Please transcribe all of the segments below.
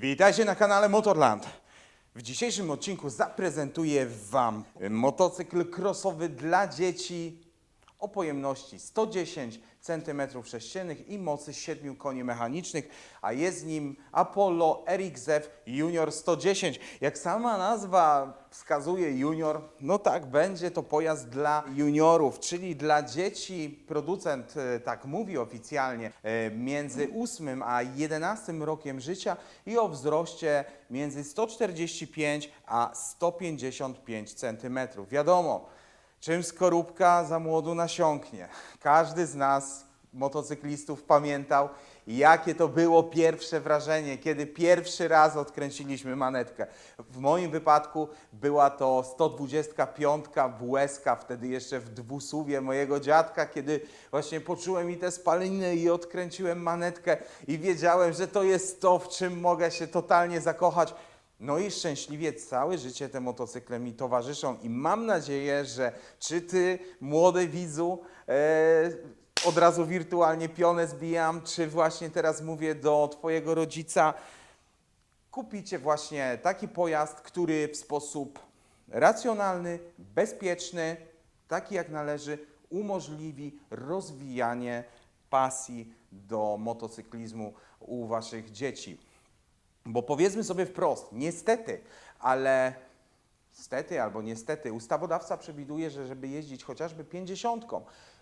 Witajcie na kanale Motorland. W dzisiejszym odcinku zaprezentuję Wam motocykl crossowy dla dzieci o pojemności 110 cm3 i mocy 7 koni mechanicznych, a jest nim Apollo RXF Junior 110. Jak sama nazwa wskazuje junior, no tak, będzie to pojazd dla juniorów, czyli dla dzieci. Producent e, tak mówi oficjalnie e, między 8 a 11 rokiem życia i o wzroście między 145 a 155 cm. Wiadomo, Czym skorupka za młodu nasiąknie? Każdy z nas, motocyklistów, pamiętał, jakie to było pierwsze wrażenie, kiedy pierwszy raz odkręciliśmy manetkę. W moim wypadku była to 125 WSK, wtedy jeszcze w dwusuwie mojego dziadka, kiedy właśnie poczułem i te spaliny i odkręciłem manetkę i wiedziałem, że to jest to, w czym mogę się totalnie zakochać. No i szczęśliwie całe życie te motocykle mi towarzyszą i mam nadzieję, że czy ty, młody widzu, e, od razu wirtualnie pionę zbijam, czy właśnie teraz mówię do twojego rodzica, kupicie właśnie taki pojazd, który w sposób racjonalny, bezpieczny, taki jak należy, umożliwi rozwijanie pasji do motocyklizmu u waszych dzieci. Bo powiedzmy sobie wprost, niestety, ale stety albo niestety, ustawodawca przewiduje, że żeby jeździć chociażby 50,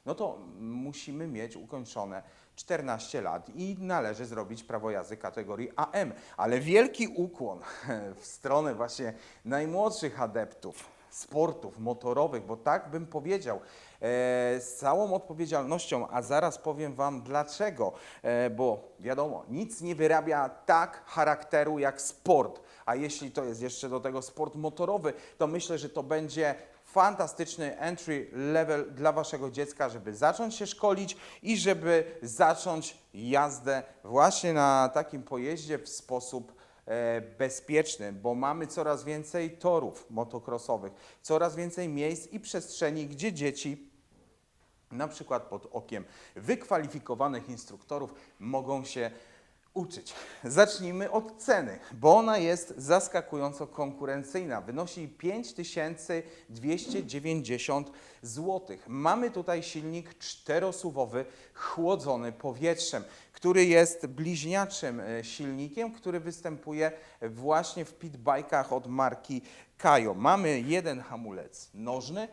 no to musimy mieć ukończone 14 lat i należy zrobić prawo jazdy kategorii AM. Ale wielki ukłon w stronę właśnie najmłodszych adeptów sportów motorowych, bo tak bym powiedział, e, z całą odpowiedzialnością, a zaraz powiem Wam dlaczego, e, bo wiadomo, nic nie wyrabia tak charakteru jak sport, a jeśli to jest jeszcze do tego sport motorowy, to myślę, że to będzie fantastyczny entry level dla Waszego dziecka, żeby zacząć się szkolić i żeby zacząć jazdę właśnie na takim pojeździe w sposób e, bezpieczny, bo mamy coraz więcej torów motocrossowych, coraz więcej miejsc i przestrzeni, gdzie dzieci na przykład pod okiem wykwalifikowanych instruktorów mogą się uczyć. Zacznijmy od ceny, bo ona jest zaskakująco konkurencyjna. Wynosi 5290 zł. Mamy tutaj silnik czterosuwowy chłodzony powietrzem, który jest bliźniaczym e, silnikiem, który występuje właśnie w pitbajkach od marki Kajo. Mamy jeden hamulec nożny,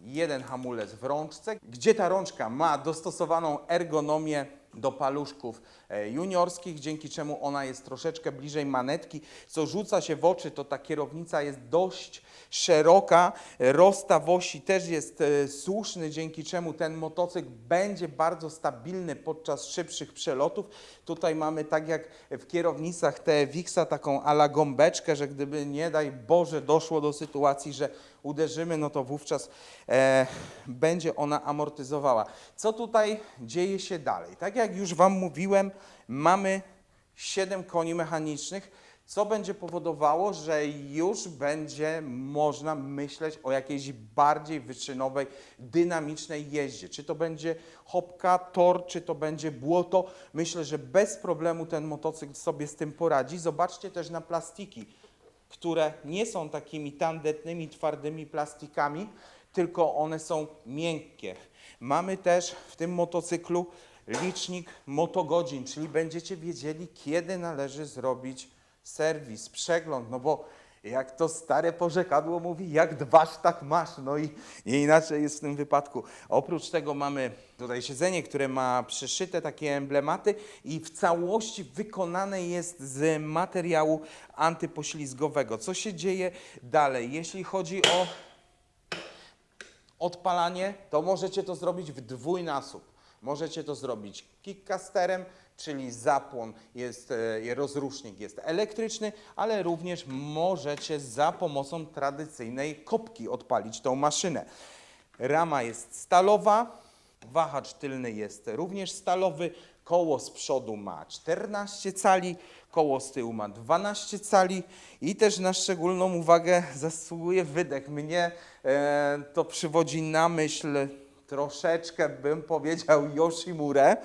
jeden hamulec w rączce, gdzie ta rączka ma dostosowaną ergonomię do paluszków e, juniorskich, dzięki czemu ona jest troszeczkę bliżej manetki. Co rzuca się w oczy, to ta kierownica jest dość szeroka, rozstaw osi też jest e, słuszny, dzięki czemu ten motocykl będzie bardzo stabilny podczas szybszych przelotów. Tutaj mamy tak jak w kierownicach TFX taką ala gąbeczkę, że gdyby nie daj Boże doszło do sytuacji, że uderzymy, no to wówczas e, będzie ona amortyzowała. Co tutaj dzieje się dalej? Tak jak już Wam mówiłem, mamy 7 koni mechanicznych, co będzie powodowało, że już będzie można myśleć o jakiejś bardziej wyczynowej, dynamicznej jeździe. Czy to będzie hopka, tor, czy to będzie błoto. Myślę, że bez problemu ten motocykl sobie z tym poradzi. Zobaczcie też na plastiki które nie są takimi tandetnymi, twardymi plastikami, tylko one są miękkie. Mamy też w tym motocyklu licznik motogodzin, czyli będziecie wiedzieli, kiedy należy zrobić serwis, przegląd, no bo jak to stare porzekadło mówi, jak dbasz, tak masz. No i nie inaczej jest w tym wypadku. Oprócz tego mamy tutaj siedzenie, które ma przyszyte takie emblematy i w całości wykonane jest z materiału antypoślizgowego. Co się dzieje dalej? Jeśli chodzi o odpalanie, to możecie to zrobić w dwójnasób. Możecie to zrobić kickcasterem, czyli zapłon jest, e, rozrusznik jest elektryczny, ale również możecie za pomocą tradycyjnej kopki odpalić tą maszynę. Rama jest stalowa, wahacz tylny jest również stalowy, koło z przodu ma 14 cali, koło z tyłu ma 12 cali i też na szczególną uwagę zasługuje wydech. Mnie e, to przywodzi na myśl troszeczkę bym powiedział Yoshimurę,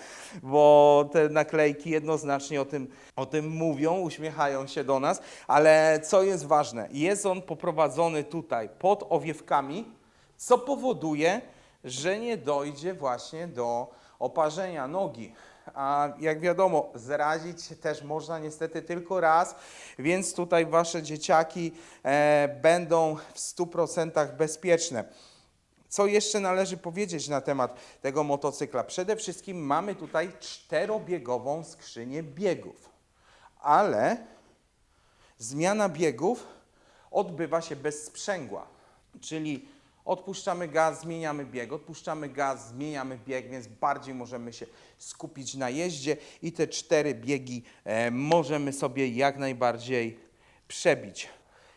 bo te naklejki jednoznacznie o tym, o tym mówią, uśmiechają się do nas, ale co jest ważne, jest on poprowadzony tutaj pod owiewkami, co powoduje, że nie dojdzie właśnie do oparzenia nogi. A jak wiadomo, zrazić też można niestety tylko raz, więc tutaj wasze dzieciaki e, będą w 100% bezpieczne. Co jeszcze należy powiedzieć na temat tego motocykla? Przede wszystkim mamy tutaj czterobiegową skrzynię biegów, ale zmiana biegów odbywa się bez sprzęgła, czyli odpuszczamy gaz, zmieniamy bieg, odpuszczamy gaz, zmieniamy bieg, więc bardziej możemy się skupić na jeździe i te cztery biegi e, możemy sobie jak najbardziej przebić.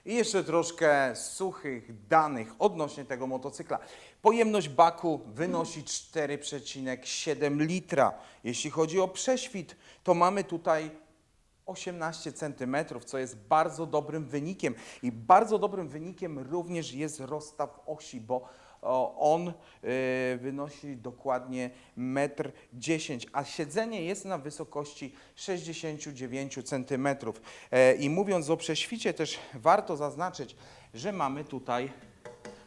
I jeszcze troszkę suchych danych odnośnie tego motocykla. Pojemność baku wynosi 4,7 litra. Jeśli chodzi o prześwit, to mamy tutaj 18 cm, co jest bardzo dobrym wynikiem. I bardzo dobrym wynikiem również jest rozstaw osi, bo on y, wynosi dokładnie 1,10 m, a siedzenie jest na wysokości 69 cm. E, I mówiąc o prześwicie, też warto zaznaczyć, że mamy tutaj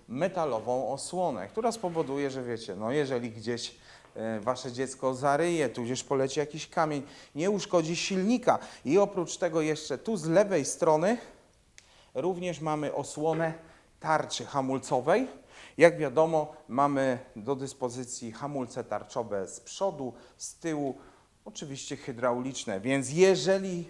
metalową osłonę, która spowoduje, że wiecie, no jeżeli gdzieś e, wasze dziecko zaryje, tudzież poleci jakiś kamień, nie uszkodzi silnika. I oprócz tego jeszcze tu z lewej strony również mamy osłonę tarczy hamulcowej. Jak wiadomo, mamy do dyspozycji hamulce tarczowe z przodu, z tyłu, oczywiście hydrauliczne, więc jeżeli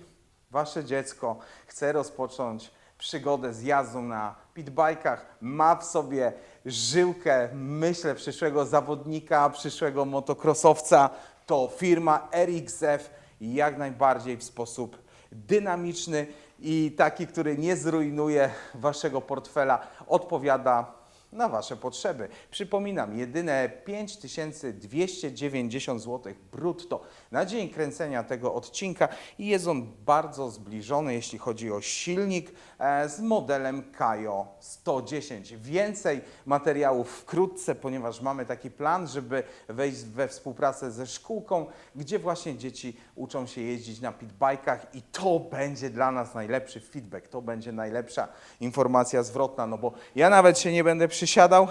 wasze dziecko chce rozpocząć przygodę z jazdą na pitbajkach, ma w sobie żyłkę, myślę, przyszłego zawodnika, przyszłego motokrosowca, to firma RXF jak najbardziej w sposób dynamiczny i taki, który nie zrujnuje waszego portfela, odpowiada na Wasze potrzeby. Przypominam, jedyne 5290 zł brutto na dzień kręcenia tego odcinka i jest on bardzo zbliżony, jeśli chodzi o silnik e, z modelem Kajo 110. Więcej materiałów wkrótce, ponieważ mamy taki plan, żeby wejść we współpracę ze szkółką, gdzie właśnie dzieci uczą się jeździć na pitbajkach i to będzie dla nas najlepszy feedback, to będzie najlepsza informacja zwrotna, no bo ja nawet się nie będę przysiadał,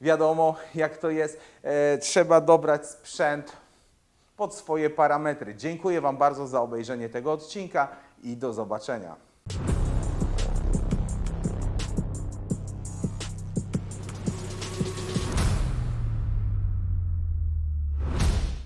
wiadomo jak to jest, e, trzeba dobrać sprzęt pod swoje parametry. Dziękuję Wam bardzo za obejrzenie tego odcinka i do zobaczenia.